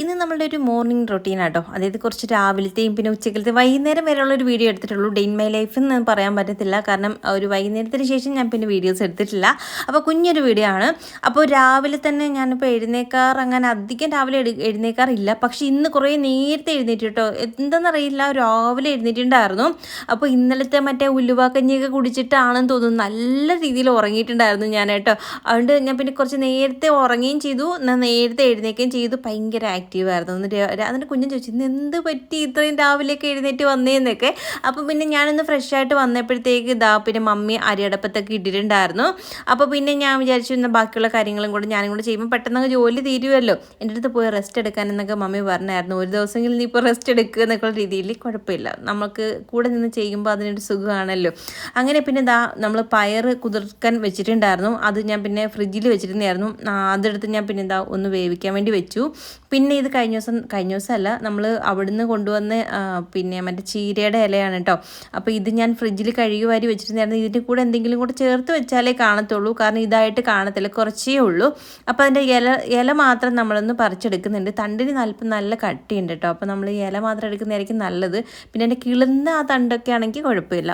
ഇന്ന് നമ്മളുടെ ഒരു മോർണിംഗ് റൊട്ടീൻ ആട്ടോ. അതായത് കുറച്ച് രാവിലത്തെയും പിന്നെ ഉച്ചക്കലത്തെ വൈകുന്നേരം വരെയുള്ള ഒരു വീഡിയോ എടുത്തിട്ടുള്ളൂ. ഡേ ഇൻ മൈ ലൈഫ് എന്ന് പറയാൻ പറ്റത്തില്ല. കാരണം ഒരു വൈകുന്നേരത്തിന് ശേഷം ഞാൻ പിന്നെ വീഡിയോസ് എടുത്തിട്ടില്ല. അപ്പോൾ കുഞ്ഞൊരു വീഡിയോ ആണ്. അപ്പോൾ രാവിലെ തന്നെ ഞാനിപ്പോൾ എഴുന്നേക്കാർ അങ്ങനെ അധികം രാവിലെ എഴു എഴുന്നേക്കാറില്ല. പക്ഷേ ഇന്ന് കുറേ നേരത്തെ എഴുന്നേറ്റ് കേട്ടോ എന്താണെന്നറിയില്ല രാവിലെ എഴുന്നേറ്റുണ്ടായിരുന്നു അപ്പോൾ ഇന്നലത്തെ മറ്റേ ഉലുവാക്കഞ്ഞിയൊക്കെ കുടിച്ചിട്ടാണെന്ന് തോന്നുന്നു. നല്ല രീതിയിൽ ഉറങ്ങിയിട്ടുണ്ടായിരുന്നു ഞാൻ കേട്ടോ അതുകൊണ്ട് ഞാൻ പിന്നെ കുറച്ച് നേരത്തെ ഉറങ്ങുകയും ചെയ്തു. നേരത്തെ എഴുന്നേക്കുകയും ചെയ്തു. ഭയങ്കര ആക്റ്റീവ് ആയിരുന്നു. എന്നിട്ട് എന്നിട്ട് കുഞ്ഞൻ ചോദിച്ചു ഇന്ന് എന്ത് പറ്റി? ഇത്രയും രാവിലെയൊക്കെ എഴുന്നേറ്റ് വന്നേന്നൊക്കെ? അപ്പോൾ പിന്നെ ഞാനൊന്ന് ഫ്രഷ് ആയിട്ട് വന്നപ്പോഴത്തേക്ക് ഇതാ പിന്നെ മമ്മി അരിയടപ്പത്തൊക്കെ ഇട്ടിട്ടുണ്ടായിരുന്നു. അപ്പോൾ പിന്നെ ഞാൻ വിചാരിച്ചു ഇന്ന് ബാക്കിയുള്ള കാര്യങ്ങളും കൂടെ ഞാനും കൂടെ ചെയ്യുമ്പോൾ പെട്ടെന്ന് ജോലി തീരുമല്ലോ എന്റെ അടുത്ത് പോയി റെസ്റ്റ് എടുക്കാൻ എന്നൊക്കെ മമ്മി പറഞ്ഞായിരുന്നു. ഒരു ദിവസമെങ്കിലും നീ ഇപ്പോൾ റെസ്റ്റ് എടുക്കുക എന്നൊക്കെയുള്ള രീതിയിൽ കുഴപ്പമില്ല. നമുക്ക് കൂടെ നിന്ന് ചെയ്യുമ്പോൾ അതിനൊരു സുഖമാണല്ലോ. അങ്ങനെ പിന്നെ ഇതാ നമ്മൾ പയർ കുതിർക്കാൻ വെച്ചിട്ടുണ്ടായിരുന്നു. അത് ഞാൻ പിന്നെ ഫ്രിഡ്ജിൽ വെച്ചിരുന്നായിരുന്നു അതെടുത്ത് ഞാൻ പിന്നെ എന്താ ഒന്ന് വേവിക്കാൻ വേണ്ടി വെച്ചു. പിന്നെ പിന്നെ ഇത് കഴിഞ്ഞ ദിവസം കഴിഞ്ഞ ദിവസമല്ല നമ്മൾ അവിടുന്ന് കൊണ്ടുവന്ന് പിന്നെ മറ്റേ ചീരയുടെ ഇലയാണ് കേട്ടോ അപ്പോൾ ഇത് ഞാൻ ഫ്രിഡ്ജിൽ കഴുകി വാരി വെച്ചിട്ടുണ്ടായിരുന്നു ഇതിന്റെ കൂടെ എന്തെങ്കിലും കൂടെ ചേർത്ത് വെച്ചാലേ കാണത്തുള്ളൂ. കാരണം ഇതായിട്ട് കാണത്തില്ല. കുറച്ചേ ഉള്ളൂ. അപ്പോൾ അതിന്റെ ഇല ഇല മാത്രം നമ്മളൊന്ന് പറിച്ചെടുക്കുന്നുണ്ട്. തണ്ടിന് നല്ല നല്ല കട്ടിയുണ്ട് കേട്ടോ അപ്പോൾ നമ്മൾ ഇല മാത്രം എടുക്കുന്നതായിരിക്കും നല്ലത്. പിന്നെ എന്റെ കിളുന്ന ആ തണ്ടൊക്കെ ആണെങ്കിൽ കുഴപ്പമില്ല.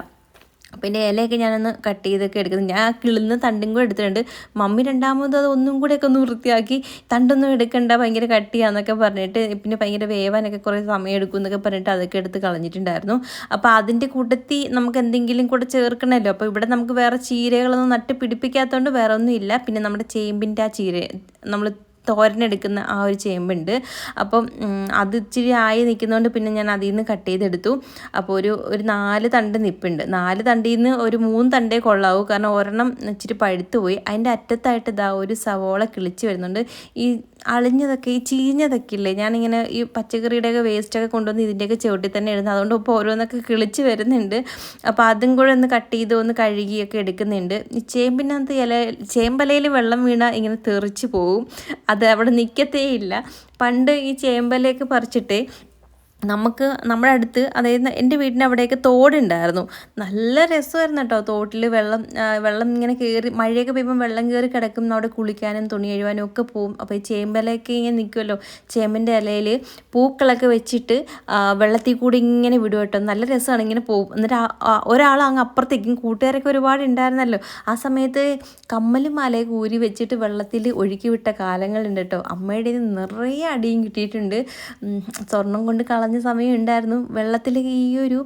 അപ്പോൾ എന്റെ ഇലയൊക്കെ ഞാനൊന്ന് കട്ട് ചെയ്തൊക്കെ എടുക്കുന്നത് ഞാൻ കിളിന്ന് തണ്ടും കൂടെ എടുത്തിട്ടുണ്ട്. മമ്മി രണ്ടാമത് അത് ഒന്നും കൂടെയൊക്കെ ഒന്ന് വൃത്തിയാക്കി തണ്ടൊന്നും എടുക്കണ്ട ഭയങ്കര കട്ടിയാന്നൊക്കെ പറഞ്ഞിട്ട് പിന്നെ ഭയങ്കര വേവാനൊക്കെ കുറേ സമയം എടുക്കും എന്നൊക്കെ പറഞ്ഞിട്ട് അതൊക്കെ എടുത്ത് കളഞ്ഞിട്ടുണ്ടായിരുന്നു. അപ്പോൾ അതിന്റെ കൂട്ടത്തിൽ നമുക്ക് എന്തെങ്കിലും കൂടെ ചേർക്കണമല്ലോ. അപ്പോൾ ഇവിടെ നമുക്ക് വേറെ ചീരകളൊന്നും നട്ട് പിടിപ്പിക്കാത്തതുകൊണ്ട് വേറെ ഒന്നും ഇല്ല. പിന്നെ നമ്മുടെ ചേമ്പിന്റെ ആ ചീര നമ്മൾ തോരനെടുക്കുന്ന ആ ഒരു ചേമ്പുണ്ട്. അപ്പം അത് ഇച്ചിരി ആയി നിൽക്കുന്നതുകൊണ്ട് പിന്നെ ഞാൻ അതിൽ നിന്ന് കട്ട് ചെയ്തെടുത്തു. അപ്പോൾ ഒരു ഒരു നാല് തണ്ട് നിപ്പുണ്ട്. നാല് തണ്ടിൽ നിന്ന് ഒരു മൂന്ന് തണ്ടേ കൊള്ളാവൂ. കാരണം ഒരെണ്ണം ഇച്ചിരി പഴുത്തു പോയി അതിന്റെ അറ്റത്തായിട്ട് ഇതാ ഒരു സവോള കിളിച്ച് വരുന്നുണ്ട്. ഈ അളിഞ്ഞതൊക്കെ ഈ ചീഞ്ഞതൊക്കെ ഇല്ലേ ഞാനിങ്ങനെ ഈ പച്ചക്കറിയുടെയൊക്കെ വേസ്റ്റൊക്കെ കൊണ്ടുവന്ന് ഇതിന്റെയൊക്കെ ചുവട്ടിൽ തന്നെ ഇടുന്നത്. അതുകൊണ്ട് ഇപ്പോൾ ഓരോന്നൊക്കെ കിളിച്ച് വരുന്നുണ്ട്. അപ്പോൾ അതും കൂടെ ഒന്ന് കട്ട് ചെയ്ത് ഒന്ന് കഴുകിയൊക്കെ എടുക്കുന്നുണ്ട്. ഈ ചേമ്പിനകത്ത് ഇല ചേമ്പലയിൽ വെള്ളം വീണാൽ ഇങ്ങനെ തെറിച്ച് പോവും. അത് അവിടെ നിൽക്കത്തേ ഇല്ല പണ്ട് ഈ ചേമ്പലയൊക്കെ പറിച്ചിട്ടേ നമുക്ക് നമ്മുടെ അടുത്ത് അതായത് എന്റെ വീടിന്റെ അവിടെയൊക്കെ തോടുണ്ടായിരുന്നു. നല്ല രസമായിരുന്നു കേട്ടോ തോട്ടിൽ വെള്ളം വെള്ളം ഇങ്ങനെ കയറി മഴയൊക്കെ പെയ്യുമ്പോൾ വെള്ളം കയറി കിടക്കും. അവിടെ കുളിക്കാനും തുണി കഴുകാനും ഒക്കെ പോവും. അപ്പോൾ ഈ ചേമ്പലയൊക്കെ ഇങ്ങനെ നിൽക്കുമല്ലോ ചേമ്പിന്റെ ഇലയിൽ പൂക്കളൊക്കെ വെച്ചിട്ട് വെള്ളത്തിൽ കൂടി ഇങ്ങനെ വിടും കേട്ടോ. നല്ല രസമാണ് ഇങ്ങനെ പോവും. എന്നിട്ട് ഒരാൾ അങ്ങ് അപ്പുറത്തേക്കും കൂട്ടുകാരൊക്കെ ഒരുപാട് ഉണ്ടായിരുന്നല്ലോ. ആ സമയത്ത് കമ്മലും മാലയൊക്കെ ഊരി വെച്ചിട്ട് വെള്ളത്തിൽ ഒഴുക്കി വിട്ട കാലങ്ങളുണ്ട് കേട്ടോ. അമ്മയുടെ നിറയെ അടിയും കിട്ടിയിട്ടുണ്ട്. സ്വർണം കൊണ്ട് കള കളഞ്ഞ സമയം ഉണ്ടായിരുന്നു. വെള്ളത്തിൽ ഈ ഒരു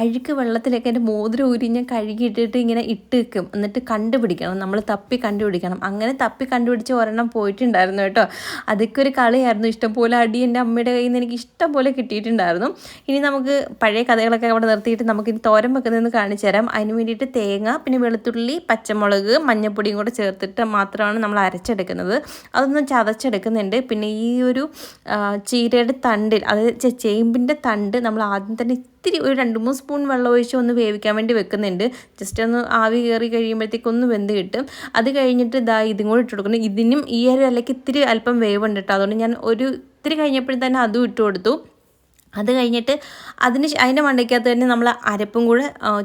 അഴുക്ക് വെള്ളത്തിലൊക്കെ എന്റെ മോതിരം ഊരി ഞാൻ കഴുകിയിട്ടിട്ട് ഇങ്ങനെ ഇട്ട് വെക്കും. എന്നിട്ട് കണ്ടുപിടിക്കണം. നമ്മൾ തപ്പി കണ്ടുപിടിക്കണം. അങ്ങനെ തപ്പി കണ്ടുപിടിച്ച് ഒരെണ്ണം പോയിട്ടുണ്ടായിരുന്നു കേട്ടോ. അതൊക്കെ ഒരു കളിയായിരുന്നു. ഇഷ്ടംപോലെ അടി എന്റെ അമ്മയുടെ കയ്യിൽ നിന്ന് എനിക്ക് ഇഷ്ടം പോലെ കിട്ടിയിട്ടുണ്ടായിരുന്നു. ഇനി നമുക്ക് പഴയ കഥകളൊക്കെ അവിടെ നിർത്തിയിട്ട് നമുക്ക് ഇനി തോരൻ വെക്കുന്നതെന്ന് കാണിച്ചു തരാം. അതിന് വേണ്ടിയിട്ട് തേങ്ങ പിന്നെ വെളുത്തുള്ളി പച്ചമുളക് മഞ്ഞപ്പൊടിയും കൂടെ ചേർത്തിട്ട് മാത്രമാണ് നമ്മൾ അരച്ചെടുക്കുന്നത്. അതൊന്നും ചതച്ചെടുക്കുന്നുണ്ട്. പിന്നെ ഈ ഒരു ചീരയുടെ തണ്ടിൽ അതായത് ചേമ്പിന്റെ തണ്ട് നമ്മൾ ആദ്യം തന്നെ ഇത്തിരി ഒരു രണ്ട് മൂന്ന് സ്പൂൺ വെള്ളം ഒഴിച്ച് ഒന്ന് വേവിക്കാൻ വേണ്ടി വെക്കുന്നുണ്ട്. ജസ്റ്റ് ഒന്ന് ആവി കയറി കഴിയുമ്പോഴത്തേക്ക് ഒന്ന് വെന്ത് കിട്ടും. അത് കഴിഞ്ഞിട്ട് ഇതാ ഇതും കൂടി ഇട്ട് കൊടുക്കണം ഇതിനും ഈ ഒരു ഇലയ്ക്ക് ഇത്തിരി അല്പം വേവുണ്ട് കേട്ടോ. അതുകൊണ്ട് ഞാൻ ഒരു ഇത്തിരി കഴിഞ്ഞപ്പോഴും തന്നെ അതും ഇട്ട് കൊടുത്തു. അത് കഴിഞ്ഞിട്ട് അതിന് അതിന്റെ മണ്ടയ്ക്കകത്ത് തന്നെ നമ്മൾ അരപ്പും കൂടെ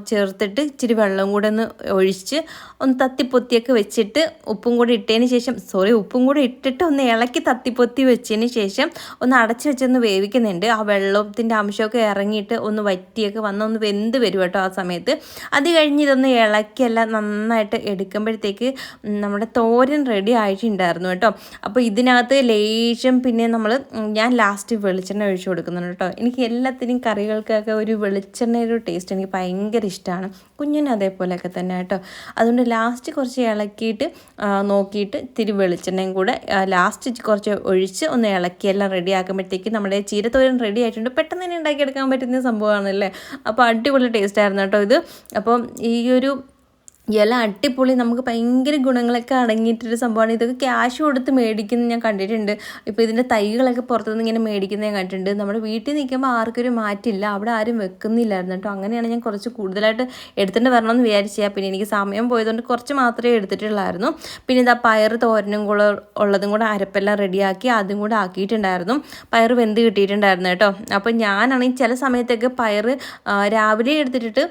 ചേർത്തിട്ട് ഇച്ചിരി വെള്ളം കൂടെ ഒന്ന് ഒഴിച്ച് ഒന്ന് തത്തിപ്പൊത്തിയൊക്കെ വെച്ചിട്ട് ഉപ്പും കൂടെ ഇട്ടതിന് ശേഷം സോറി ഉപ്പും കൂടെ ഇട്ടിട്ട് ഒന്ന് ഇളക്കി തത്തിപ്പൊത്തി വെച്ചതിന് ശേഷം ഒന്ന് അടച്ച് വെച്ചൊന്ന് വേവിക്കുന്നുണ്ട്. ആ വെള്ളത്തിന്റെ അംശമൊക്കെ ഇറങ്ങിയിട്ട് ഒന്ന് വറ്റിയൊക്കെ വന്ന് ഒന്ന് വെന്ത് വരും കേട്ടോ ആ സമയത്ത്. അത് കഴിഞ്ഞ് ഇതൊന്ന് ഇളക്കിയെല്ലാം നന്നായിട്ട് എടുക്കുമ്പോഴത്തേക്ക് നമ്മുടെ തോരൻ റെഡി ആയിട്ടുണ്ടായിരുന്നു കേട്ടോ. അപ്പോൾ ഇതിനകത്ത് ലേശം പിന്നെ നമ്മൾ ഞാൻ ലാസ്റ്റ് വെളിച്ചെണ്ണ ഒഴിച്ചു കൊടുക്കുന്നുണ്ട് കേട്ടോ. എനിക്ക് എല്ലാത്തിനും കറികൾക്കൊക്കെ ഒരു വെളിച്ചെണ്ണയുടെ ടേസ്റ്റ് എനിക്ക് ഭയങ്കര ഇഷ്ടമാണ് കുഞ്ഞിനും അതേപോലെയൊക്കെ തന്നെ കേട്ടോ. അതുകൊണ്ട് ലാസ്റ്റ് കുറച്ച് ഇളക്കിയിട്ട് നോക്കിയിട്ട് ഇത്തിരി വെളിച്ചെണ്ണയും കൂടെ ലാസ്റ്റ് കുറച്ച് ഒഴിച്ച് ഒന്ന് ഇളക്കി എല്ലാം റെഡി ആക്കുമ്പോഴത്തേക്ക് നമ്മുടെ ചീരത്തോരൻ റെഡി ആയിട്ടുണ്ട്. പെട്ടെന്ന് തന്നെ ഉണ്ടാക്കിയെടുക്കാൻ പറ്റുന്ന സംഭവമാണല്ലേ? അപ്പോൾ അടിപൊളി ടേസ്റ്റ് ആയിരുന്നു കേട്ടോ ഇത്. അപ്പം ഈ ഒരു ഇല അടിപൊളി. നമുക്ക് ഭയങ്കര ഗുണങ്ങളൊക്കെ അടങ്ങിയിട്ടൊരു സംഭവമാണ്. ഇതൊക്കെ ക്യാഷ് കൊടുത്ത് മേടിക്കുന്നത് ഞാൻ കണ്ടിട്ടുണ്ട്. ഇപ്പോൾ ഇതിന്റെ തൈകളൊക്കെ പുറത്തുനിന്ന് ഇങ്ങനെ മേടിക്കുന്നത് ഞാൻ കണ്ടിട്ടുണ്ട്. നമ്മുടെ വീട്ടിൽ നിൽക്കുമ്പോൾ ആർക്കൊരു മാറ്റില്ല. അവിടെ ആരും വെക്കുന്നില്ലായിരുന്നു കേട്ടോ. അങ്ങനെയാണ് ഞാൻ കുറച്ച് കൂടുതലായിട്ട് എടുത്തിട്ട് വരണമെന്ന് വിചാരിച്ചാൽ പിന്നെ എനിക്ക് സമയം പോയതുകൊണ്ട് കുറച്ച് മാത്രമേ എടുത്തിട്ടുള്ളായിരുന്നു. പിന്നെ ഇതാ പയർ തോരനും കൂടെ ഉള്ളതും കൂടെ അരപ്പെല്ലാം റെഡിയാക്കി അതും കൂടെ ആക്കിയിട്ടുണ്ടായിരുന്നു. പയർ വെന്ത് കിട്ടിയിട്ടുണ്ടായിരുന്നു കേട്ടോ. അപ്പോൾ ഞാനാണെങ്കിൽ ചില സമയത്തൊക്കെ പയർ രാവിലെ എടുത്തിട്ട്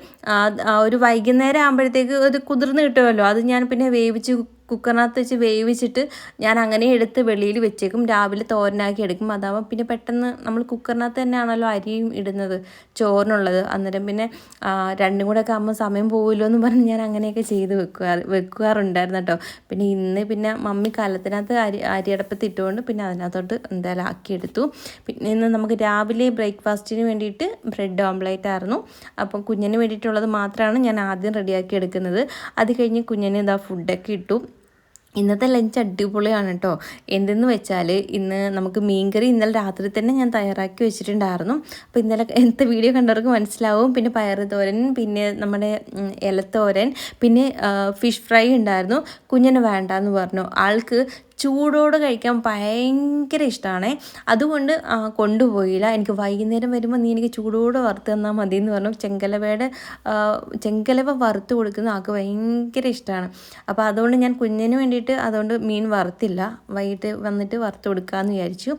ഒരു വൈകുന്നേരം ആകുമ്പോഴത്തേക്ക് ഒരു കുതിർന്ന് കിട്ടുമല്ലോ അത് ഞാൻ പിന്നെ വേവിച്ച് കുക്കറിനകത്ത് വെച്ച് വേവിച്ചിട്ട് ഞാൻ അങ്ങനെ എടുത്ത് വെളിയിൽ വെച്ചേക്കും. രാവിലെ തോരനാക്കി എടുക്കും. അതാവുമ്പോൾ പിന്നെ പെട്ടെന്ന് നമ്മൾ കുക്കറിനകത്ത് തന്നെയാണല്ലോ അരിയും ഇടുന്നത് ചോറിനുള്ളത്. അന്നേരം പിന്നെ രണ്ടും കൂടെ ഒക്കെ ആകുമ്പോൾ സമയം പോകുമല്ലോ എന്ന് പറഞ്ഞ് ഞാൻ അങ്ങനെയൊക്കെ ചെയ്ത് വെക്കുക വെക്കാറുണ്ടായിരുന്നു കേട്ടോ. പിന്നെ ഇന്ന് പിന്നെ മമ്മി കലത്തിനകത്ത് അരി അരിയടപ്പത്ത് ഇട്ടുകൊണ്ട് പിന്നെ അതിനകത്തോട്ട് എന്തായാലും ആക്കിയെടുത്തു. പിന്നെ ഇന്ന് നമുക്ക് രാവിലെ ബ്രേക്ക്ഫാസ്റ്റിന് വേണ്ടിയിട്ട് ബ്രെഡ് ഓംലേറ്റ് ആയിരുന്നു. അപ്പം കുഞ്ഞിന് വേണ്ടിയിട്ടുള്ളത് മാത്രമാണ് ഞാൻ ആദ്യം റെഡിയാക്കി എടുക്കുന്നത്. അത് കഴിഞ്ഞ് കുഞ്ഞിന് ഇതാ ഫുഡൊക്കെ ഇട്ടു. ഇന്നത്തെ ലഞ്ച് അടിപൊളിയാണ് കേട്ടോ എന്തെന്ന് വെച്ചാൽ ഇന്ന് നമുക്ക് മീൻകറി ഇന്നലെ രാത്രി തന്നെ ഞാൻ തയ്യാറാക്കി വെച്ചിട്ടുണ്ടായിരുന്നു. അപ്പോൾ ഇന്നലെ എന്ത് വീഡിയോ കണ്ടവർക്ക് മനസ്സിലാവും. പിന്നെ പയറ് തോരൻ പിന്നെ നമ്മുടെ ഇലത്തോരൻ പിന്നെ ഫിഷ് ഫ്രൈ ഉണ്ടായിരുന്നു. കുഞ്ഞിന് വേണ്ടെന്ന് പറഞ്ഞു. ആൾക്ക് ചൂടോടെ കഴിക്കാൻ ഭയങ്കര ഇഷ്ടമാണ് അതുകൊണ്ട് കൊണ്ടുപോയില്ല. എനിക്ക് വൈകുന്നേരം വരുമ്പോൾ നീ എനിക്ക് ചൂടോടെ വറുത്ത് തന്നാൽ മതി എന്ന് പറഞ്ഞു. ചെങ്കലവയുടെ ചെങ്കലവ വറുത്ത് കൊടുക്കുന്ന ആൾക്ക് ഭയങ്കര ഇഷ്ടമാണ് അപ്പോൾ അതുകൊണ്ട് ഞാൻ കുഞ്ഞിന് വേണ്ടിയിട്ട് അതുകൊണ്ട് മീൻ വറുത്തില്ല. വൈകിട്ട് വന്നിട്ട് വറുത്ത് കൊടുക്കാമെന്ന് വിചാരിച്ചു.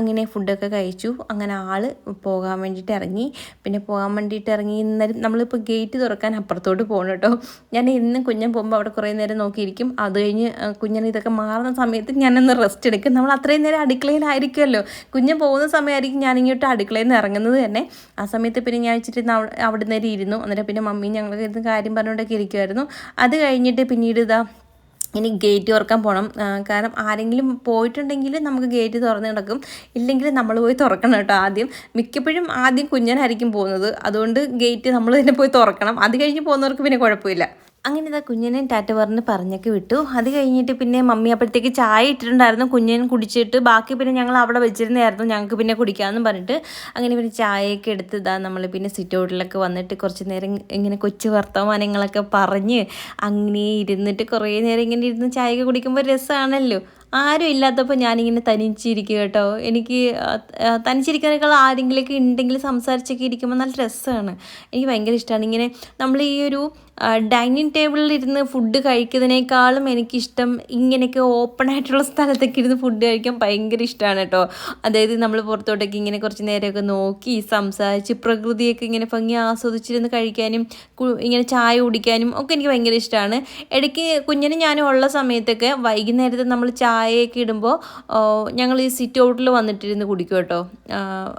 അങ്ങനെ ഫുഡൊക്കെ കഴിച്ചു. അങ്ങനെ ആൾ പോകാൻ വേണ്ടിയിട്ട് ഇറങ്ങി. പിന്നെ പോകാൻ വേണ്ടിയിട്ട് ഇറങ്ങി ഇന്നലെ നമ്മളിപ്പോൾ ഗേറ്റ് തുറക്കാൻ അപ്പുറത്തോട്ട് പോകണം കേട്ടോ ഞാൻ ഇന്നും കുഞ്ഞൻ പോകുമ്പോൾ അവിടെ കുറേ നേരം നോക്കിയിരിക്കും. അത് കഴിഞ്ഞ് കുഞ്ഞൻ ഇതൊക്കെ മാറുന്ന സമയത്ത് ഞാനൊന്ന് റെസ്റ്റ് എടുക്കും. നമ്മൾ അത്രയും നേരം അടുക്കളയിലായിരിക്കുമല്ലോ. കുഞ്ഞ് പോകുന്ന സമയമായിരിക്കും ഞാൻ ഇങ്ങോട്ട് അടുക്കളയിൽ നിന്ന് ഇറങ്ങുന്നത് തന്നെ. ആ സമയത്ത് പിന്നെ ഞാൻ വെച്ചിട്ട് അവിടെ നേരം ഇരുന്നു. അന്നേരം പിന്നെ മമ്മി ഞങ്ങൾ ഇരുന്ന് കാര്യം പറഞ്ഞുകൊണ്ടൊക്കെ ഇരിക്കുമായിരുന്നു അത് കഴിഞ്ഞിട്ട് പിന്നീട് ഇതാ ഇനി ഗേറ്റ് തുറക്കാൻ പോകണം കാരണം ആരെങ്കിലും പോയിട്ടുണ്ടെങ്കിൽ നമുക്ക് ഗേറ്റ് തുറന്ന് കിടക്കും. ഇല്ലെങ്കിൽ നമ്മൾ പോയി തുറക്കണം കേട്ടോ ആദ്യം. മിക്കപ്പോഴും ആദ്യം കുഞ്ഞനായിരിക്കും പോകുന്നത്. അതുകൊണ്ട് ഗേറ്റ് നമ്മൾ തന്നെ പോയി തുറക്കണം. അത് കഴിഞ്ഞ് പോകുന്നവർക്ക് പിന്നെ കുഴപ്പമില്ല. അങ്ങനെ ഇതാ കുഞ്ഞിനെ ടാറ്റ പറഞ്ഞ് പറഞ്ഞൊക്കെ വിട്ടു. അത് കഴിഞ്ഞിട്ട് പിന്നെ മമ്മി അപ്പോഴത്തേക്ക് ചായ ഇട്ടിട്ടുണ്ടായിരുന്നു. കുഞ്ഞിനും കുടിച്ചിട്ട് ബാക്കി പിന്നെ ഞങ്ങൾ അവിടെ വെച്ചിരുന്നായിരുന്നു ഞങ്ങൾക്ക് പിന്നെ കുടിക്കാമെന്ന് പറഞ്ഞിട്ട് അങ്ങനെ പിന്നെ ചായയൊക്കെ എടുത്ത് ഇതാ നമ്മൾ പിന്നെ സിറ്റ് ഔട്ടിലൊക്കെ വന്നിട്ട് കുറച്ച് നേരം ഇങ്ങനെ കൊച്ചു വർത്തമാനങ്ങളൊക്കെ പറഞ്ഞ് അങ്ങനെ ഇരുന്നിട്ട് കുറേ നേരം ഇങ്ങനെ ഇരുന്ന് ചായയൊക്കെ കുടിക്കുമ്പോൾ രസമാണല്ലോ ആരും ഇല്ലാത്തപ്പോൾ ഞാനിങ്ങനെ തനിച്ചിരിക്കുക കേട്ടോ. എനിക്ക് തനിച്ചിരിക്കാനേക്കാൾ ആരെങ്കിലുമൊക്കെ ഉണ്ടെങ്കിൽ സംസാരിച്ചൊക്കെ ഇരിക്കുമ്പോൾ നല്ല രസമാണ് എനിക്ക് ഭയങ്കര ഇഷ്ടമാണ് ഇങ്ങനെ നമ്മൾ ഈ ഒരു ഡൈനിങ് ടേബിളിൽ ഇരുന്ന് ഫുഡ് കഴിക്കുന്നതിനേക്കാളും എനിക്കിഷ്ടം ഇങ്ങനെയൊക്കെ ഓപ്പൺ ആയിട്ടുള്ള സ്ഥലത്തൊക്കെ ഇരുന്ന് ഫുഡ് കഴിക്കാൻ ഭയങ്കര ഇഷ്ടമാണ് കേട്ടോ. അതായത് നമ്മൾ പുറത്തോട്ടൊക്കെ ഇങ്ങനെ കുറച്ച് നേരമൊക്കെ നോക്കി സംസാരിച്ച് പ്രകൃതിയൊക്കെ ഇങ്ങനെ ഭംഗി ആസ്വദിച്ചിരുന്ന് കഴിക്കാനും ഇങ്ങനെ ചായ കുടിക്കാനും ഒക്കെ എനിക്ക് ഭയങ്കര ഇഷ്ടമാണ്. ഇടയ്ക്ക് കുഞ്ഞിന് ഞാനും ഉള്ള സമയത്തൊക്കെ വൈകുന്നേരത്തെ നമ്മൾ ചായയൊക്കെ ഇടുമ്പോൾ ഞങ്ങൾ ഈ സിറ്റ് ഔട്ടിൽ വന്നിട്ടിരുന്ന് കുടിക്കും കേട്ടോ.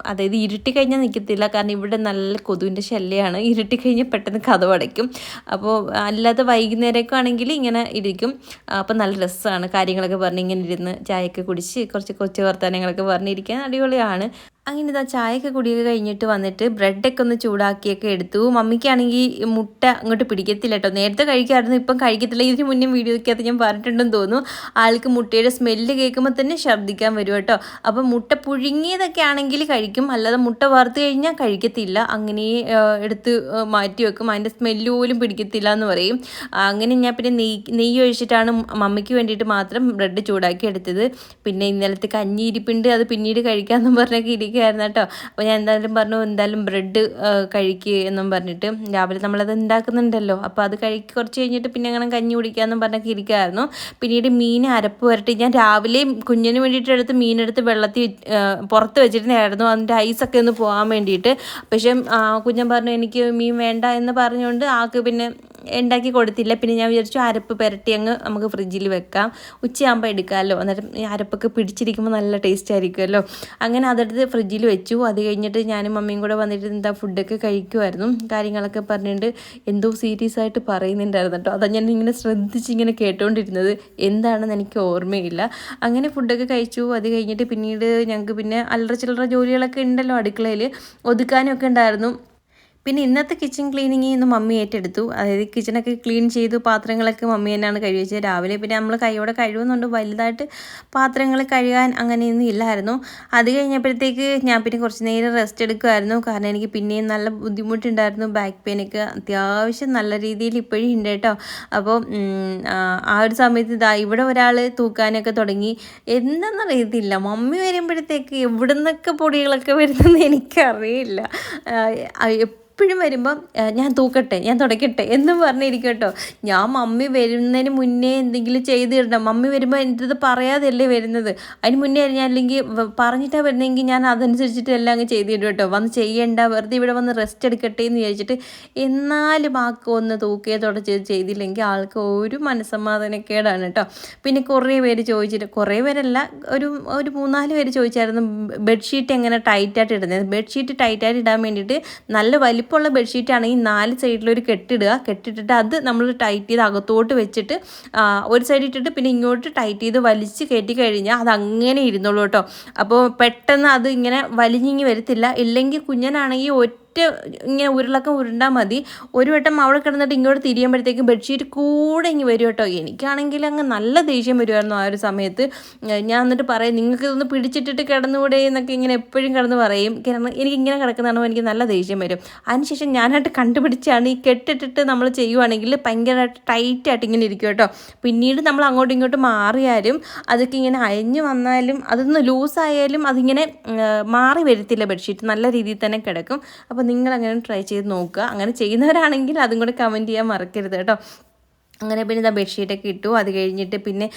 അതായത് ഇരുട്ടി കഴിഞ്ഞാൽ നിൽക്കത്തില്ല. കാരണം ഇവിടെ നല്ല കൊതുവിന്റെ ശല്യമാണ്. ഇരുട്ടി കഴിഞ്ഞാൽ പെട്ടെന്ന് കഥവടയ്ക്കും അപ്പോൾ അല്ലാതെ വൈകുന്നേരമൊക്കെ ആണെങ്കിൽ ഇങ്ങനെ ഇരിക്കും. അപ്പോൾ നല്ല രസമാണ് കാര്യങ്ങളൊക്കെ പറഞ്ഞ് ഇങ്ങനെ ഇരുന്ന് ചായയൊക്കെ കുടിച്ച് കുറച്ച് കൊച്ചു വർത്തമാനങ്ങളൊക്കെ പറഞ്ഞിരിക്കാൻ അടിപൊളിയാണ്. അങ്ങനെ ഇതാ ചായയൊക്കെ കുടിയൊക്കെ കഴിഞ്ഞിട്ട് വന്നിട്ട് ബ്രെഡൊക്കെ ഒന്ന് ചൂടാക്കിയൊക്കെ എടുത്തു. മമ്മിക്കാണെങ്കിൽ മുട്ട അങ്ങോട്ട് പിടിക്കത്തില്ല കേട്ടോ നേരത്തെ കഴിക്കാമായിരുന്നു ഇപ്പം കഴിക്കത്തില്ല. ഇതിന് മുന്നേ വീഡിയോയ്ക്കകത്ത് ഞാൻ പറഞ്ഞിട്ടുണ്ടെന്ന് തോന്നുന്നു. ആൾക്ക് മുട്ടയുടെ സ്മെല്ല് കേൾക്കുമ്പോൾ തന്നെ ഛർദ്ദിക്കാൻ വരും കേട്ടോ അപ്പം മുട്ട പുഴുങ്ങിയതൊക്കെ ആണെങ്കിൽ കഴിക്കും. അല്ലാതെ മുട്ട വറുത്ത് കഴിഞ്ഞാൽ കഴിക്കത്തില്ല. അങ്ങനെ എടുത്ത് മാറ്റി വെക്കും. അതിന്റെ സ്മെല്ല് പോലും പിടിക്കത്തില്ല എന്ന് പറയും. അങ്ങനെ ഞാൻ പിന്നെ നെയ് നെയ്യ് ഒഴിച്ചിട്ടാണ് മമ്മിക്ക് വേണ്ടിയിട്ട് മാത്രം ബ്രെഡ് ചൂടാക്കി എടുത്തത്. പിന്നെ ഇന്നലത്തെ കഞ്ഞി ഇരിപ്പുണ്ട് അത് പിന്നീട് കഴിക്കാമെന്ന് പറഞ്ഞൊക്കെ ഇരിക്കും ഇരിക്കുകയായിരുന്നു കേട്ടോ. അപ്പോൾ ഞാൻ എന്തായാലും പറഞ്ഞു എന്തായാലും ബ്രെഡ് കഴിക്കുക എന്നും പറഞ്ഞിട്ട് രാവിലെ നമ്മളത് ഉണ്ടാക്കുന്നുണ്ടല്ലോ അപ്പോൾ അത് കഴിക്ക് കുറച്ച് കഴിഞ്ഞിട്ട് പിന്നെ അങ്ങനെ കഞ്ഞി കുടിക്കാമെന്നും പറഞ്ഞൊക്കെ ഇരിക്കുമായിരുന്നു പിന്നീട് മീൻ അരപ്പ് വരട്ടി. ഞാൻ രാവിലെ കുഞ്ഞിന് വേണ്ടിയിട്ട് എടുത്ത് മീനെടുത്ത് വെള്ളത്തിൽ പുറത്ത് വെച്ചിരുന്നതായിരുന്നു. അതിന്റെ ഐസൊക്കെ ഒന്ന് പോകാൻ വേണ്ടിയിട്ട്. പക്ഷേ കുഞ്ഞൻ പറഞ്ഞു എനിക്ക് മീൻ വേണ്ട എന്ന് പറഞ്ഞുകൊണ്ട് ആൾക്ക് പിന്നെ ഉണ്ടാക്കി കൊടുത്തില്ല. പിന്നെ ഞാൻ വിചാരിച്ചു അരപ്പ് പുരട്ടി അങ്ങ് നമുക്ക് ഫ്രിഡ്ജിൽ വെക്കാം. ഉച്ചയാകുമ്പോൾ എടുക്കാമല്ലോ അന്നേരം ഈ അരപ്പൊക്കെ പിടിച്ചിരിക്കുമ്പോൾ നല്ല ടേസ്റ്റ് ആയിരിക്കുമല്ലോ. അങ്ങനെ അതെടുത്ത് ഫ്രിഡ്ജിൽ വെച്ചു. അത് കഴിഞ്ഞിട്ട് ഞാനും മമ്മിയും കൂടെ വന്നിട്ട് എന്താ ഫുഡൊക്കെ കഴിക്കുമായിരുന്നു കാര്യങ്ങളൊക്കെ പറഞ്ഞിട്ട് എന്തോ സീരിയസ് ആയിട്ട് പറയുന്നുണ്ടായിരുന്നു കേട്ടോ. അതാ ഞാൻ ഇങ്ങനെ ശ്രദ്ധിച്ച് ഇങ്ങനെ കേട്ടുകൊണ്ടിരുന്നത് എന്താണെന്ന് എനിക്ക് ഓർമ്മയില്ല. അങ്ങനെ ഫുഡൊക്കെ കഴിച്ചു. അത് കഴിഞ്ഞിട്ട് പിന്നീട് ഞങ്ങൾക്ക് പിന്നെ അല്ലറ ചില്ലറ ജോലികളൊക്കെ ഉണ്ടല്ലോ അടുക്കളയിൽ ഒതുക്കാനൊക്കെ ഉണ്ടായിരുന്നു. പിന്നെ ഇന്നത്തെ കിച്ചൺ ക്ലീനിങ് ഇന്ന് മമ്മി ഏറ്റെടുത്തു. അതായത് കിച്ചണൊക്കെ ക്ലീൻ ചെയ്തു പാത്രങ്ങളൊക്കെ മമ്മി തന്നെയാണ് കഴുകിച്ചത് രാവിലെ പിന്നെ നമ്മൾ കൈയോടെ കഴിവുന്നുണ്ട് വലുതായിട്ട് പാത്രങ്ങൾ കഴുകാൻ അങ്ങനെയൊന്നും ഇല്ലായിരുന്നു. അത് കഴിഞ്ഞപ്പോഴത്തേക്ക് ഞാൻ പിന്നെ കുറച്ച് നേരം റെസ്റ്റ് എടുക്കുമായിരുന്നു കാരണം എനിക്ക് പിന്നെയും നല്ല ബുദ്ധിമുട്ടുണ്ടായിരുന്നു. ബാക്ക് പെയിനൊക്കെ അത്യാവശ്യം നല്ല രീതിയിൽ ഇപ്പോഴും ഉണ്ട് കേട്ടോ. അപ്പോൾ ആ ഒരു സമയത്ത് ഇതാ ഇവിടെ ഒരാൾ തൂക്കാനൊക്കെ തുടങ്ങി. എന്തെന്നറിയത്തില്ല മമ്മി വരുമ്പോഴത്തേക്ക് എവിടെ നിന്നൊക്കെ പൊടികളൊക്കെ വരുന്നതെന്ന് എനിക്കറിയില്ല. എപ്പോഴും വരുമ്പം "ഏ, ഞാൻ തൂക്കട്ടെ ഞാൻ തുടയ്ക്കട്ടെ എന്നും പറഞ്ഞിരിക്കും കേട്ടോ ഞാൻ മമ്മി വരുന്നതിന് മുന്നേ എന്തെങ്കിലും ചെയ്തിടണം. മമ്മി വരുമ്പോൾ എന്റെ ഇത് പറയാതല്ലേ വരുന്നത്. അതിന് മുന്നേ ഞാൻ അല്ലെങ്കിൽ പറഞ്ഞിട്ടാണ് വരുന്നതെങ്കിൽ ഞാൻ അതനുസരിച്ചിട്ട് എല്ലാം അങ്ങ് ചെയ്തിടും കേട്ടോ. വന്ന് ചെയ്യേണ്ട വെറുതെ ഇവിടെ വന്ന് റെസ്റ്റ് എടുക്കട്ടെ എന്ന് വിചാരിച്ചിട്ട് എന്നാലും ആക്ക് ഒന്ന് തൂക്കിയെ തുടച്ച് ചെയ്തില്ലെങ്കിൽ ആൾക്ക് ഒരു മനസ്സമാധാനക്കേടാണ് കേട്ടോ. പിന്നെ കുറേ പേര് ചോദിച്ചിട്ട് കുറേ പേരല്ല ഒരു ഒരു മൂന്നാൽ പേര് ചോദിച്ചായിരുന്നു ബെഡ്ഷീറ്റ് എങ്ങനെ ടൈറ്റായിട്ട് ഇടുന്നത് ബെഡ്ഷീറ്റ് ടൈറ്റായിട്ട് ഇടാൻ വേണ്ടിയിട്ട് നല്ല വലിപ്പമുള്ള ബെഡ്ഷീറ്റ് ആണെങ്കിൽ നാല് സൈഡിലൊരു കെട്ടിടുക. കെട്ടിട്ടിട്ട് അത് നമ്മൾ ടൈറ്റ് ചെയ്ത് അകത്തോട്ട് വെച്ചിട്ട് ഒരു സൈഡ് ഇട്ടിട്ട് പിന്നെ ഇങ്ങോട്ട് ടൈറ്റ് ചെയ്ത് വലിച്ച് കയറ്റി കഴിഞ്ഞാൽ അത് അങ്ങനെ ഇരുന്നുള്ളൂ കേട്ടോ. അപ്പോൾ പെട്ടെന്ന് അത് ഇങ്ങനെ വലിഞ്ഞിങ്ങി വരത്തില്ല. ഇല്ലെങ്കിൽ കുഞ്ഞനാണെങ്കിൽ ഒറ്റ ഇങ്ങനെ ഉരുളക്കം ഉരുണ്ടാൽ മതി. ഒരു വട്ടം അവിടെ കിടന്നിട്ട് ഇങ്ങോട്ട് തിരിയുമ്പോഴത്തേക്കും ബെഡ്ഷീറ്റ് കൂടെ ഇങ്ങ് വരും കേട്ടോ. എനിക്കാണെങ്കിൽ അങ്ങ് നല്ല ദേഷ്യം വരുമായിരുന്നു ആ ഒരു സമയത്ത്. ഞാൻ എന്നിട്ട് പറയും നിങ്ങൾക്ക് ഇതൊന്ന് പിടിച്ചിട്ടിട്ട് കിടന്നുകൂടെ? എന്നൊക്കെ ഇങ്ങനെ എപ്പോഴും കിടന്ന് പറയും. കാരണം എനിക്ക് ഇങ്ങനെ കിടക്കുന്നതാണോ എനിക്ക് നല്ല ദേഷ്യം വരും. അതിനുശേഷം ഞാനായിട്ട് കണ്ടുപിടിച്ചാണ് ഈ കെട്ടിട്ടിട്ട് നമ്മൾ ചെയ്യുവാണെങ്കിൽ ഭയങ്കരമായിട്ട് ടൈറ്റായിട്ട് ഇങ്ങനെ ഇരിക്കും കേട്ടോ. പിന്നീട് നമ്മൾ അങ്ങോട്ടും ഇങ്ങോട്ടും മാറിയാലും അതൊക്കെ ഇങ്ങനെ അയഞ്ഞു വന്നാലും അതൊന്ന് ലൂസായാലും അതിങ്ങനെ മാറി വരത്തില്ല ബെഡ്ഷീറ്റ് നല്ല രീതിയിൽ തന്നെ കിടക്കും. അപ്പോൾ നിങ്ങൾ അങ്ങനെ ട്രൈ ചെയ്ത് നോക്കുക. അങ്ങനെ ചെയ്യുന്നവരാണെങ്കിൽ അതും കൂടെ കമന്റ് ചെയ്യാൻ മറക്കരുത് കേട്ടോ. അങ്ങനെ പിന്നെ ഇതാ ബെഡ്ഷീറ്റൊക്കെ ഇട്ടു. അത് കഴിഞ്ഞിട്ട് പിന്നെ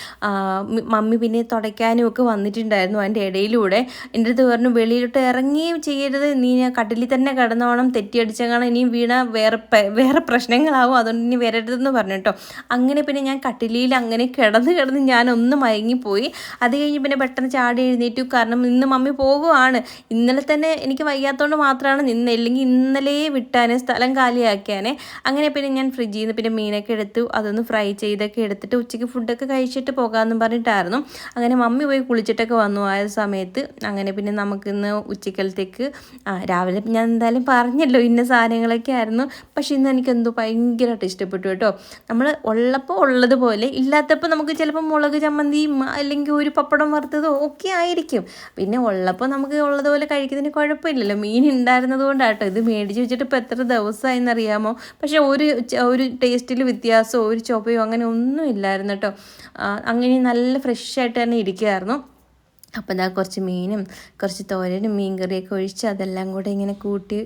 മമ്മി പിന്നെ തുടയ്ക്കാനും ഒക്കെ വന്നിട്ടുണ്ടായിരുന്നു അതിന്റെ ഇടയിലൂടെ. എന്റെ അടുത്ത് പറഞ്ഞു വെളിയിലോട്ട് ഇറങ്ങുകയും ചെയ്യരുത്. നീ ഞാൻ കട്ടിലിൽ തന്നെ കിടന്നോണം. തെറ്റിയടിച്ചങ്ങനെ ഇനിയും വീണ വേറെ വേറെ പ്രശ്നങ്ങളാവും. അതുകൊണ്ട് ഇനി വരരുതെന്ന് പറഞ്ഞു കേട്ടോ. അങ്ങനെ പിന്നെ ഞാൻ കട്ടിലിയിൽ അങ്ങനെ കിടന്ന് കിടന്ന് ഞാനൊന്ന് മയങ്ങിപ്പോയി. അത് കഴിഞ്ഞ് പിന്നെ പെട്ടെന്ന് ചാടി എഴുന്നേറ്റു. കാരണം ഇന്ന് മമ്മി പോകുവാണ്. ഇന്നലെ തന്നെ എനിക്ക് വയ്യാത്തതുകൊണ്ട് മാത്രമാണ് നിന്ന്. ഇല്ലെങ്കിൽ ഇന്നലെ വിട്ടാനെ സ്ഥലം കാലിയാക്കിയാനെ. അങ്ങനെ പിന്നെ ഞാൻ ഫ്രിഡ്ജിൽ നിന്ന് പിന്നെ മീനൊക്കെ എടുത്തു. അതൊന്ന് ഫ്രൈ ചെയ്തൊക്കെ എടുത്തിട്ട് ഉച്ചയ്ക്ക് ഫുഡൊക്കെ കഴിച്ചിട്ട് പോകാമെന്ന് പറഞ്ഞിട്ടായിരുന്നു. അങ്ങനെ മമ്മി പോയി കുളിച്ചിട്ടൊക്കെ വന്നു ആ സമയത്ത്. അങ്ങനെ പിന്നെ നമുക്കിന്ന് ഉച്ചക്കലത്തേക്ക് രാവിലെ ഞാൻ എന്തായാലും പറഞ്ഞല്ലോ ഇന്ന സാധനങ്ങളൊക്കെ ആയിരുന്നു. പക്ഷെ ഇന്ന് എനിക്ക് എന്തോ ഭയങ്കരമായിട്ട് ഇഷ്ടപ്പെട്ടു കേട്ടോ. നമ്മൾ ഉള്ളപ്പോൾ ഉള്ളതുപോലെ ഇല്ലാത്തപ്പോൾ നമുക്ക് ചിലപ്പോൾ മുളക് ചമ്മന്തിയും അല്ലെങ്കിൽ ഒരു പപ്പടം വറുത്തതോ ഒക്കെ ആയിരിക്കും. പിന്നെ ഉള്ളപ്പോൾ നമുക്ക് ഉള്ളതുപോലെ കഴിക്കുന്നതിന് കുഴപ്പമില്ലല്ലോ. മീൻ ഉണ്ടായിരുന്നത് കൊണ്ടാട്ടോ ഇത് മേടിച്ച് വെച്ചിട്ട് ഇപ്പോൾ എത്ര ദിവസമായെന്നറിയാമോ? പക്ഷേ ഒരു ഒരു ടേസ്റ്റിൽ വ്യത്യാസമോ ഒരു ചുവയോ അങ്ങനെ ഒന്നും ഇല്ലായിരുന്നു കേട്ടോ. അങ്ങനെ നല്ല ഫ്രഷ് ആയിട്ട് തന്നെ ഇരിക്കുമായിരുന്നു അപ്പോൾ ഇതാ കുറച്ച് മീനും കുറച്ച് തോരനും മീൻ കറിയൊക്കെ ഒഴിച്ച് അതെല്ലാം കൂടെ ഇങ്ങനെ കൂട്ടി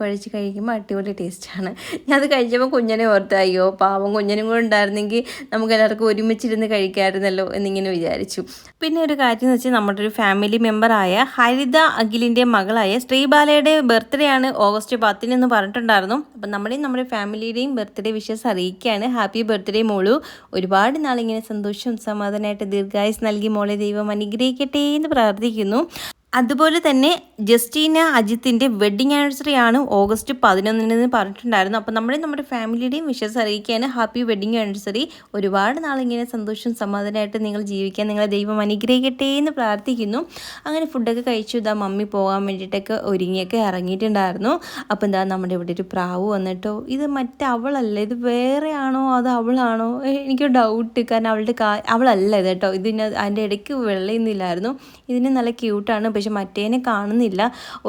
കുഴച്ച് കഴിക്കുമ്പോൾ അടിപൊളി ടേസ്റ്റാണ്. ഞാൻ അത് കഴിച്ചപ്പോൾ കുഞ്ഞനെ ഓർത്ത് അയ്യോ പാവം കുഞ്ഞനും കൂടെ ഉണ്ടായിരുന്നെങ്കിൽ നമുക്ക് എല്ലാവർക്കും ഒരുമിച്ചിരുന്ന് കഴിക്കാമായിരുന്നല്ലോ എന്നിങ്ങനെ വിചാരിച്ചു. പിന്നെ ഒരു കാര്യം എന്ന് വെച്ചാൽ നമ്മുടെ ഒരു ഫാമിലി മെമ്പറായ ഹരിത അഖിലിന്റെ മകളായ ശ്രീബാലയുടെ ബർത്ത്ഡേ ആണ് ഓഗസ്റ്റ് പത്തിന് എന്ന് പറഞ്ഞിട്ടുണ്ടായിരുന്നു. അപ്പം നമ്മുടെയും നമ്മുടെ ഫാമിലിയുടെയും ബർത്ത്ഡേ വിഷസ് അറിയിക്കുകയാണ്. ഹാപ്പി ബർത്ത്ഡേ മോളു. ഒരുപാട് നാളിങ്ങനെ സന്തോഷവും സമാധാനമായിട്ട് ദീർഘായുസ് നൽകി മോളെ ദൈവം അനുഗ്രഹിക്കട്ടെ. എന്ന് പ്രാർത്ഥിക്കുന്നു. അതുപോലെ തന്നെ ജസ്റ്റീന അജിത്തിന്റെ വെഡ്ഡിങ് ആനിവേഴ്സറി ആണ് ഓഗസ്റ്റ് പതിനൊന്നിന് പറഞ്ഞിട്ടുണ്ടായിരുന്നു. അപ്പോൾ നമ്മുടെ നമ്മുടെ ഫാമിലിയുടെയും വിഷസ് അറിയിക്കാൻ ഹാപ്പി വെഡ്ഡിങ് ആനിവേഴ്സറി ഒരുപാട് നാളിങ്ങനെ സന്തോഷവും സമാധാനമായിട്ട് നിങ്ങൾ ജീവിക്കാൻ നിങ്ങളെ ദൈവം അനുഗ്രഹിക്കട്ടെ എന്ന് പ്രാർത്ഥിക്കുന്നു. അങ്ങനെ ഫുഡൊക്കെ കഴിച്ചു. ഇതാ മമ്മി പോകാൻ വേണ്ടിയിട്ടൊക്കെ ഒരുങ്ങിയൊക്കെ ഇറങ്ങിയിട്ടുണ്ടായിരുന്നു. അപ്പോൾ എന്താ നമ്മുടെ ഇവിടെ ഒരു പ്രാവ് വന്നിട്ടോ. ഇത് മറ്റവളല്ല ഇത് വേറെ ആണോ അത് അവളാണോ? എനിക്ക് ഡൗട്ട് കാരണം അവളുടെ കാ അവളല്ല ഇത് കേട്ടോ. ഇതിന് അതിന്റെ ഇടയ്ക്ക് വെള്ളയൊന്നുമില്ലായിരുന്നു ഇതിന് നല്ല ക്യൂട്ടാണ് പക്ഷെ മറ്റേനെ കാണുന്നില്ല.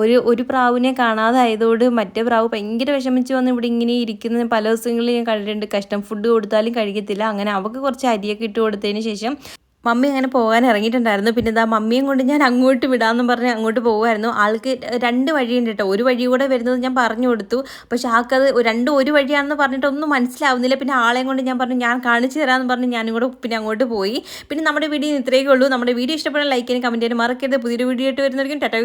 ഒരു ഒരു പ്രാവിനെ കാണാതായതോട് മറ്റേ പ്രാവ് ഭയങ്കര വിഷമിച്ച് വന്ന് ഇവിടെ ഇങ്ങനെ ഇരിക്കുന്ന. പല ദിവസങ്ങളിൽ ഞാൻ കണ്ടിട്ടുണ്ട്. കഷ്ടം ഫുഡ് കൊടുത്താലും കഴിക്കത്തില്ല. അങ്ങനെ അവൾക്ക് കുറച്ച് അരിയൊക്കെ ഇട്ട് കൊടുത്തതിന് ശേഷം മമ്മി അങ്ങനെ പോകാൻ ഇറങ്ങിയിട്ടുണ്ടായിരുന്നു. പിന്നെ ഇതാ മമ്മിയും കൊണ്ട് ഞാൻ അങ്ങോട്ട് വിടാമെന്നും പറഞ്ഞ് അങ്ങോട്ട് പോകുമായിരുന്നു ആൾക്ക് രണ്ട് വഴിയുണ്ട് കേട്ടോ. ഒരു വഴി കൂടെ വരുന്നത് ഞാൻ പറഞ്ഞു കൊടുത്തു. പക്ഷെ ആൾക്കത് രണ്ടും ഒരു വഴിയാണെന്ന് പറഞ്ഞിട്ട് ഒന്നും മനസ്സിലാവുന്നില്ല. പിന്നെ ആളെയും കൊണ്ട് ഞാൻ പറഞ്ഞു ഞാൻ കാണിച്ചു തരാമെന്ന് പറഞ്ഞ് ഞാനും കൂടെ പിന്നെ അങ്ങോട്ട് പോയി. പിന്നെ നമ്മുടെ വീഡിയോ ഇത്രയൊക്കെ ഉള്ളൂ. നമ്മുടെ വീഡിയോ ഇഷ്ടപ്പെടാൻ ലൈക്ക് ചെയ്യാനും കമന്റ് ചെയ്യാനും മറക്കരുത്. പുതിയൊരു വീഡിയോ ആയിട്ട് വരുന്നതായിരിക്കും. ടാറ്റാ